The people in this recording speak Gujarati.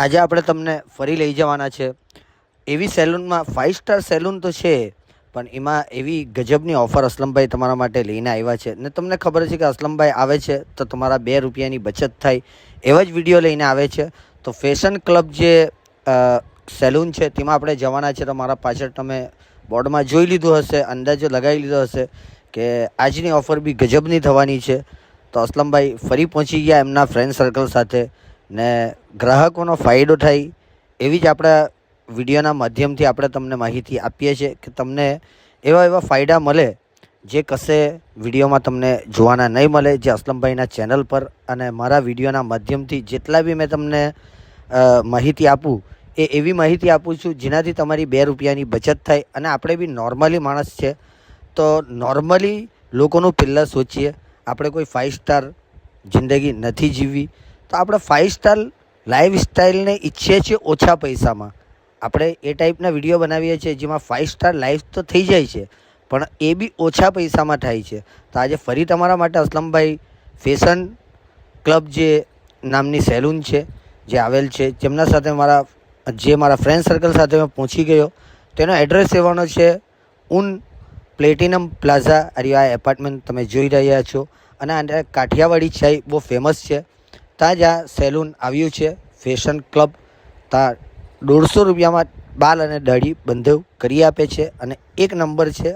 આજે આપણે તમને ફરી લઈ જવાના છે. એવી સેલૂનમાં ફાઇવ સ્ટાર સેલૂન તો છે, પણ એમાં એવી ગજબની ઓફર અસલમભાઈ તમારા માટે લઈને આવ્યા છે. ને તમને ખબર છે કે અસલમભાઈ આવે છે તો તમારા બે રૂપિયાની બચત થાય, એવા જ વીડિયો લઈને આવે છે. તો ફેશન ક્લબ જે સેલૂન છે તેમાં આપણે જવાના છે તો મારા પાછળ તમે બોર્ડમાં જોઈ લીધું હશે, અંદાજો લગાવી લીધો હશે કે આજની ઓફર બી ગજબની થવાની છે. તો અસલમભાઈ ફરી પહોંચી ગયા એમના ફ્રેન્ડ સર્કલ સાથે. ને ગ્રાહકોનો ફાયદો થાય એવી જ આપણા વિડીયોના માધ્યમથી આપણે તમને માહિતી આપીએ છીએ કે તમને એવા એવા ફાયદા મળે જે કશે વિડીયોમાં તમને જોવાના નહીં મળે, જે અસલમભાઈના ચેનલ પર અને મારા વિડીયોના માધ્યમથી જેટલા બી મેં તમને માહિતી આપું, એ એવી માહિતી આપું છું જેનાથી તમારી બે રૂપિયાની બચત થાય અને આપણે બી નોર્મલી માણસ છે. તો નોર્મલી લોકોનું પહેલાં સોચીએ, આપણે કોઈ ફાઇવ સ્ટાર જિંદગી નથી જીવવી. તો આપણે ફાઇવ સ્ટાર લાઈફ સ્ટાઈલને ઈચ્છીએ છીએ ઓછા પૈસામાં. આપણે એ ટાઈપના વીડિયો બનાવીએ છીએ જેમાં ફાઇવ સ્ટાર લાઈફ તો થઈ જાય છે, પણ એ બી ઓછા પૈસામાં થાય છે. તો આજે ફરી તમારા માટે અસલમભાઈ ફેશન ક્લબ જે નામની સેલૂન છે, જે આવેલ છે, જેમના સાથે મારા, જે મારા ફ્રેન્ડ સર્કલ સાથે મેં પહોંચી ગયો તેનો એડ્રેસ એવાનો છે ઉન પ્લેટિનમ પ્લાઝા અરિયા એપાર્ટમેન્ટ તમે જોઈ રહ્યા છો. અને આ કાઠિયાવાડી ચાય બહુ ફેમસ છે. ત્યાં જ આ સેલૂન આવ્યું છે. ફેશન ક્લબ ત્યાં દોઢસો રૂપિયામાં બાલ અને દાઢી બંધ કરી આપે છે અને એક નંબર છે